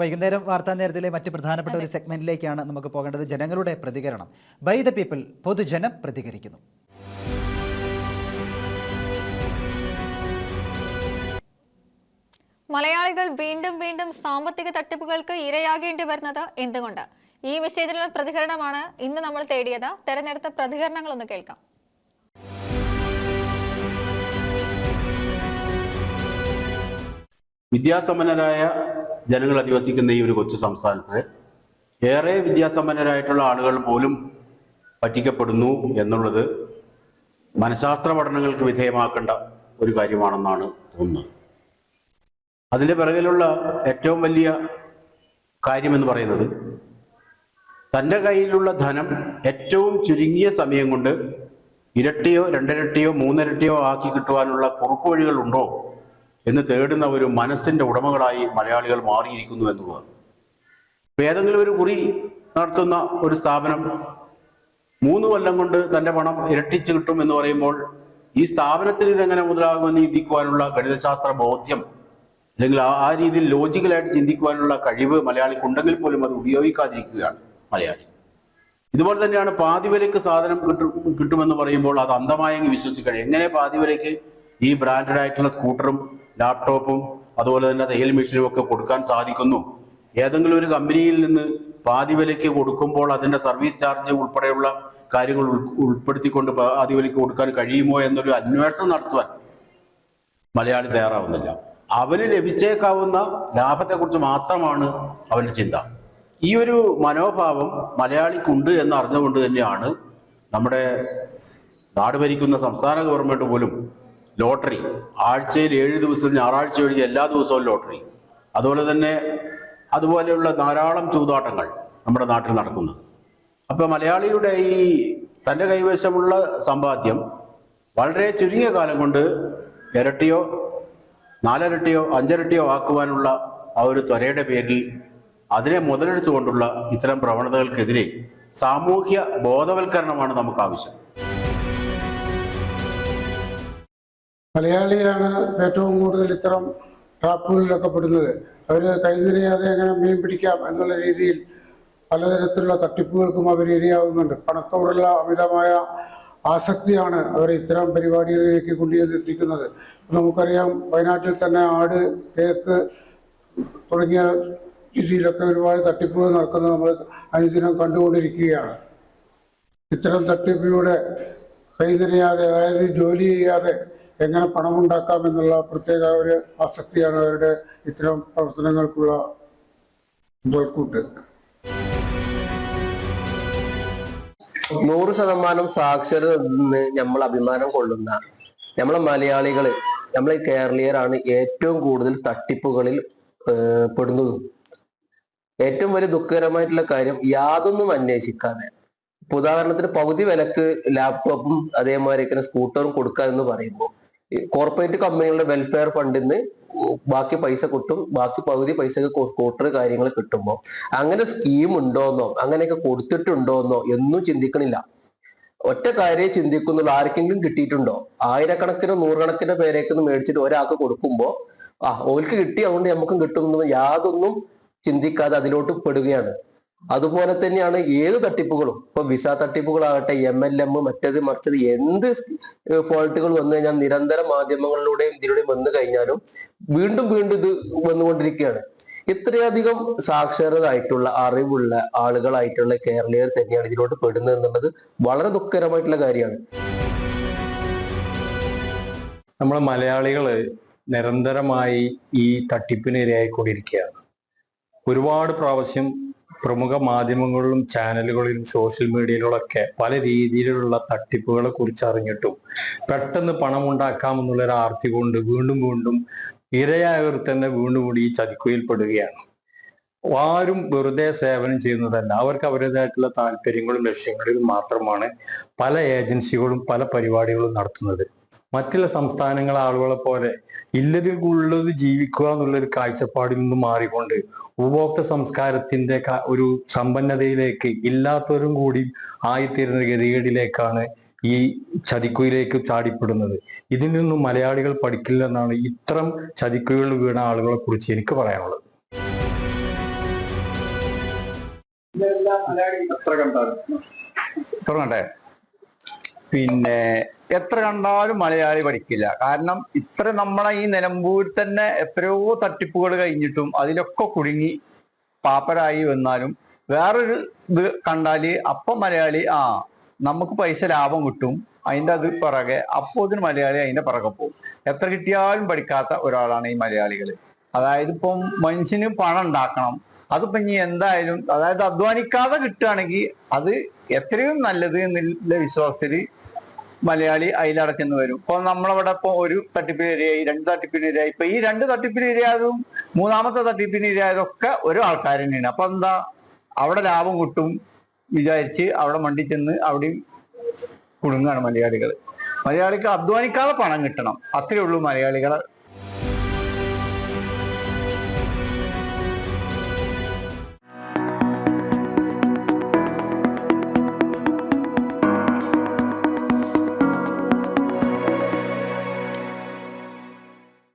വൈകുന്നേരം വാർത്താ നേരത്തിലെ മറ്റ് പ്രധാനപ്പെട്ട ഒരു സെഗ്മെന്റിലേക്കാണ് നമുക്ക് പോകേണ്ടത് ജനങ്ങളുടെ പ്രതികരണം. ബൈ ദ പീപ്പിൾ പൊതുജനം പ്രതികരിക്കുന്നു. മലയാളികൾ വീണ്ടും വീണ്ടും സാമ്പത്തിക തട്ടിപ്പുകൾക്ക് ഇരയാകേണ്ടി വരുന്നത് എന്തുകൊണ്ട്? ഈ വിഷയത്തിലുള്ള പ്രതികരണമാണ് ഇന്ന് നമ്മൾ തേടിയത്. തെരഞ്ഞെടുത്ത പ്രതികരണങ്ങൾ ഒന്ന് കേൾക്കാം. വിദ്യാസമ്പന്നരായ ജനങ്ങൾ അധിവസിക്കുന്ന ഈ ഒരു കൊച്ചു സംസ്ഥാനത്ത് ഏറെ വിദ്യാസമ്പന്നരായിട്ടുള്ള ആളുകൾ പോലും പറ്റിക്കപ്പെടുന്നു എന്നുള്ളത് മനഃശാസ്ത്ര പഠനങ്ങൾക്ക് വിധേയമാക്കേണ്ട ഒരു കാര്യമാണെന്നാണ് തോന്നുന്നത്. അതിന്റെ പിറകിലുള്ള ഏറ്റവും വലിയ കാര്യമെന്ന് പറയുന്നത് തന്റെ കയ്യിലുള്ള ധനം ഏറ്റവും ചുരുങ്ങിയ സമയം കൊണ്ട് ഇരട്ടിയോ രണ്ടിരട്ടിയോ മൂന്നിരട്ടിയോ ആക്കി കിട്ടുവാനുള്ള കുറുക്കുവഴികൾ ഉണ്ടോ എന്ന് തേടുന്ന ഒരു മനസ്സിന്റെ ഉടമകളായി മലയാളികൾ മാറിയിരിക്കുന്നു എന്നുള്ളത്. ഏതെങ്കിലും ഒരു കുറി നടത്തുന്ന ഒരു സ്ഥാപനം മൂന്ന് കൊല്ലം കൊണ്ട് തന്റെ പണം ഇരട്ടിച്ചു കിട്ടും എന്ന് പറയുമ്പോൾ ഈ സ്ഥാപനത്തിന് ഇതെങ്ങനെ മുതലാകുമെന്ന് ചിന്തിക്കുവാനുള്ള ഗണിതശാസ്ത്ര ബോധ്യം അല്ലെങ്കിൽ ആ ആ രീതിയിൽ ലോജിക്കലായിട്ട് ചിന്തിക്കുവാനുള്ള കഴിവ് മലയാളിക്കുണ്ടെങ്കിൽ പോലും അത് ഉപയോഗിക്കാതിരിക്കുകയാണ് മലയാളി. ഇതുപോലെ തന്നെയാണ് പാതി വിലയ്ക്ക് സാധനം കിട്ടും കിട്ടുമെന്ന് പറയുമ്പോൾ അത് അന്ധമായെങ്കിൽ വിശ്വസിക്കണം എങ്ങനെ പാതി വിലയ്ക്ക് ഈ ബ്രാൻഡഡ് ആയിട്ടുള്ള സ്കൂട്ടറും ലാപ്ടോപ്പും അതുപോലെ തന്നെ തയ്യൽ മെഷീനും ഒക്കെ കൊടുക്കാൻ സാധിക്കുന്നു. ഏതെങ്കിലും ഒരു കമ്പനിയിൽ നിന്ന് പാതി വിലയ്ക്ക് കൊടുക്കുമ്പോൾ അതിന്റെ സർവീസ് ചാർജ് ഉൾപ്പെടെയുള്ള കാര്യങ്ങൾ ഉൾ- ഉൾപ്പെടുത്തിക്കൊണ്ട് പാതി വിലയ്ക്ക് കൊടുക്കാൻ കഴിയുമോ എന്നൊരു അന്വേഷണം നടത്തുവാൻ മലയാളി തയ്യാറാവുന്നില്ല. അവന് ലഭിച്ചേക്കാവുന്ന ലാഭത്തെക്കുറിച്ച് മാത്രമാണ് അവന്റെ ചിന്ത. ഈ ഒരു മനോഭാവം മലയാളിക്കുണ്ട് എന്ന് അറിഞ്ഞുകൊണ്ട് തന്നെയാണ് നമ്മുടെ നാട് ഭരിക്കുന്ന സംസ്ഥാന ഗവൺമെന്റ് പോലും ലോട്ടറി. ആഴ്ചയിൽ ഏഴ് ദിവസം ഞായറാഴ്ച ഒഴികെ എല്ലാ ദിവസവും ലോട്ടറി. അതുപോലെ തന്നെ അതുപോലെയുള്ള ധാരാളം ചൂതാട്ടങ്ങൾ നമ്മുടെ നാട്ടിൽ നടക്കുന്നത്. അപ്പൊ മലയാളിയുടെ ഈ തന്റെ കൈവശമുള്ള സമ്പാദ്യം വളരെ ചുരുങ്ങിയ കാലം കൊണ്ട് ഇരട്ടിയോ നാലരട്ടിയോ അഞ്ചരട്ടിയോ ആക്കുവാനുള്ള ആ ഒരു ത്വരയുടെ പേരിൽ അതിനെ മുതലെടുത്തുകൊണ്ടുള്ള ഇത്തരം പ്രവണതകൾക്കെതിരെ സാമൂഹ്യ ബോധവൽക്കരണമാണ് നമുക്ക് ആവശ്യം. മലയാളിയാണ് ഏറ്റവും കൂടുതൽ ഇത്തരം ട്രാപ്പുകളിലൊക്കെ പെടുന്നത്. അവർ കൈനിറിയാതെ എങ്ങനെ മീൻ പിടിക്കാം എന്നുള്ള രീതിയിൽ പലതരത്തിലുള്ള തട്ടിപ്പുകൾക്കും അവർ ഇരയാവുന്നുണ്ട്. പണത്തോടുള്ള അമിതമായ ആസക്തിയാണ് അവർ ഇത്തരം പരിപാടികളിലേക്ക് കൊണ്ടുചെന്നെത്തിക്കുന്നത്. നമുക്കറിയാം വയനാട്ടിൽ തന്നെ ആട് തേക്ക് തുടങ്ങിയ രീതിയിലൊക്കെ ഒരുപാട് തട്ടിപ്പുകൾ നടക്കുന്നത് നമ്മൾ അനുദിനം കണ്ടുകൊണ്ടിരിക്കുകയാണ്. ഇത്തരം തട്ടിപ്പിലൂടെ കൈനിരയാതെ അതായത് ജോലി ചെയ്യാതെ എങ്ങനെ പണമുണ്ടാക്കാം എന്നുള്ള പ്രത്യേക ഒരു ആസക്തിയാണ് അവരുടെ ഇത്തരം പ്രവർത്തനങ്ങൾക്കുള്ള മുതൽക്കൂട്ട്. നൂറ് ശതമാനം സാക്ഷരത നിന്ന് നമ്മൾ അഭിമാനം കൊള്ളുന്ന നമ്മളെ മലയാളികൾ നമ്മളെ കേരളീയരാണ് ഏറ്റവും കൂടുതൽ തട്ടിപ്പുകളിൽ പെടുന്നതും. ഏറ്റവും വലിയ ദുഃഖകരമായിട്ടുള്ള കാര്യം യാതൊന്നും അന്വേഷിക്കാതെ. ഉദാഹരണത്തിന് പകുതി വിലക്ക് ലാപ്ടോപ്പും അതേമാതിരി സ്കൂട്ടറും കൊടുക്കുക എന്ന് പറയുമ്പോൾ കോർപ്പറേറ്റ് കമ്പനികളുടെ വെൽഫെയർ ഫണ്ടിൽ നിന്ന് ബാക്കി പൈസ കിട്ടും ബാക്കി പകുതി പൈസക്ക് സ്കൂട്ടർ കാര്യങ്ങൾ കിട്ടുമ്പോൾ അങ്ങനെ സ്കീം ഉണ്ടോന്നോ അങ്ങനെയൊക്കെ കൊടുത്തിട്ടുണ്ടോന്നോ എന്നും ചിന്തിക്കണില്ല. ഒറ്റ കാര്യം ചിന്തിക്കുന്നുള്ളൂ. ആർക്കെങ്കിലും കിട്ടിയിട്ടുണ്ടോ? ആയിരക്കണക്കിനോ നൂറുകണക്കിനോ പേരേക്കൊന്ന് മേടിച്ചിട്ട് ഒരാൾക്ക് കൊടുക്കുമ്പോൾ ആ ഓൽക്ക് കിട്ടി അതുകൊണ്ട് നമുക്കും കിട്ടും എന്ന് യാതൊന്നും ചിന്തിക്കാതെ അതിലോട്ട് പെടുകയാണ്. അതുപോലെ തന്നെയാണ് ഏത് തട്ടിപ്പുകളും. ഇപ്പൊ വിസ തട്ടിപ്പുകളാകട്ടെ എം എൽ എം മറ്റത് മറിച്ചത് എന്ത് ഫോൾട്ടുകൾ വന്നു കഴിഞ്ഞാൽ നിരന്തരം മാധ്യമങ്ങളിലൂടെയും ഇതിലൂടെയും വന്നു കഴിഞ്ഞാലും വീണ്ടും വീണ്ടും ഇത് വന്നുകൊണ്ടിരിക്കുകയാണ്. ഇത്രയധികം സാക്ഷരത ആയിട്ടുള്ള അറിവുള്ള ആളുകളായിട്ടുള്ള കേരളീയർ തന്നെയാണ് ഇതിലോട്ട് പെടുന്നത് എന്നുള്ളത് വളരെ ദുഃഖകരമായിട്ടുള്ള കാര്യമാണ്. നമ്മളെ മലയാളികൾ നിരന്തരമായി ഈ തട്ടിപ്പിന് ഇരയായിക്കൊണ്ടിരിക്കുകയാണ്. ഒരുപാട് പ്രാവശ്യം പ്രമുഖ മാധ്യമങ്ങളിലും ചാനലുകളിലും സോഷ്യൽ മീഡിയയിലൊക്കെ പല രീതിയിലുള്ള തട്ടിപ്പുകളെ കുറിച്ച് അറിഞ്ഞിട്ടും പെട്ടെന്ന് പണം ഉണ്ടാക്കാമെന്നുള്ള ഒരു ആർത്തി കൊണ്ട് വീണ്ടും വീണ്ടും ഇരയായവർ തന്നെ വീണ്ടും കൂടി ഈ ചതിക്കുയിൽ പെടുകയാണ് ആരും വെറുതെ സേവനം ചെയ്യുന്നതല്ല. അവർക്ക് അവരുടേതായിട്ടുള്ള താല്പര്യങ്ങളും ലക്ഷ്യങ്ങളിലും മാത്രമാണ് പല ഏജൻസികളും പല പരിപാടികളും നടത്തുന്നത്. മറ്റുള്ള സംസ്ഥാനങ്ങളെ ആളുകളെ പോലെ ഇല്ലതിൽ ഉള്ളത് ജീവിക്കുക എന്നുള്ള ഒരു കാഴ്ചപ്പാടിൽ നിന്ന് മാറിക്കൊണ്ട് ഉപഭോക്തൃ സംസ്കാരത്തിന്റെ ഒരു സമ്പന്നതയിലേക്ക് ഇല്ലാത്തവരും കൂടി ആയിത്തീരുന്ന ഗതികേടിലേക്കാണ് ഈ ചതിക്കുയിലേക്ക് ചാടിപ്പെടുന്നത്. ഇതിൽ നിന്നും മലയാളികൾ പഠിക്കില്ല എന്നാണ് ഇത്തരം ചതിക്കുകൾ വീണ ആളുകളെ കുറിച്ച് എനിക്ക് പറയാനുള്ളത്. എത്ര കണ്ടാലും തുടങ്ങട്ടെ. പിന്നെ എത്ര കണ്ടാലും മലയാളി പഠിക്കില്ല. കാരണം ഇത്ര നമ്മളെ ഈ നിലമ്പൂരിൽ തന്നെ എത്രയോ തട്ടിപ്പുകൾ കഴിഞ്ഞിട്ടും അതിലൊക്കെ കുടുങ്ങി പാപ്പരായി വന്നാലും വേറൊരു ഇത് കണ്ടാൽ അപ്പം മലയാളി ആ നമുക്ക് പൈസ ലാഭം കിട്ടും അതിന്റെ അത് പിറകെ അപ്പോൾ ഇതിന് മലയാളി അതിന്റെ പിറകെ പോകും. എത്ര കിട്ടിയാലും പഠിക്കാത്ത ഒരാളാണ് ഈ മലയാളികൾ അതായത് ഇപ്പം മനുഷ്യന് പണം ഉണ്ടാക്കണം. അതിപ്പോ ഇനി എന്തായാലും അതായത് അധ്വാനിക്കാതെ കിട്ടുകയാണെങ്കിൽ അത് എത്രയും നല്ലത് എന്നുള്ള വിശ്വാസത്തിൽ മലയാളി അതിലടക്കുന്ന വരും. ഇപ്പൊ നമ്മളവിടെ ഇപ്പൊ ഒരു തട്ടിപ്പിന് ഇരയായി രണ്ട് തട്ടിപ്പിന് ഇരയായി ഇപ്പൊ ഈ രണ്ട് തട്ടിപ്പിന് ഇരയായതും മൂന്നാമത്തെ തട്ടിപ്പിന് ഇരയായതൊക്കെ ഒരു ആൾക്കാർ തന്നെയാണ്. അപ്പൊ എന്താ അവിടെ ലാഭം കിട്ടും വിചാരിച്ച് അവിടെ മണ്ടി ചെന്ന് അവിടെയും കുടുങ്ങാണ് മലയാളികൾ മലയാളിക്ക് അധ്വാനിക്കാതെ പണം കിട്ടണം. അത്രയേ ഉള്ളൂ മലയാളികളെ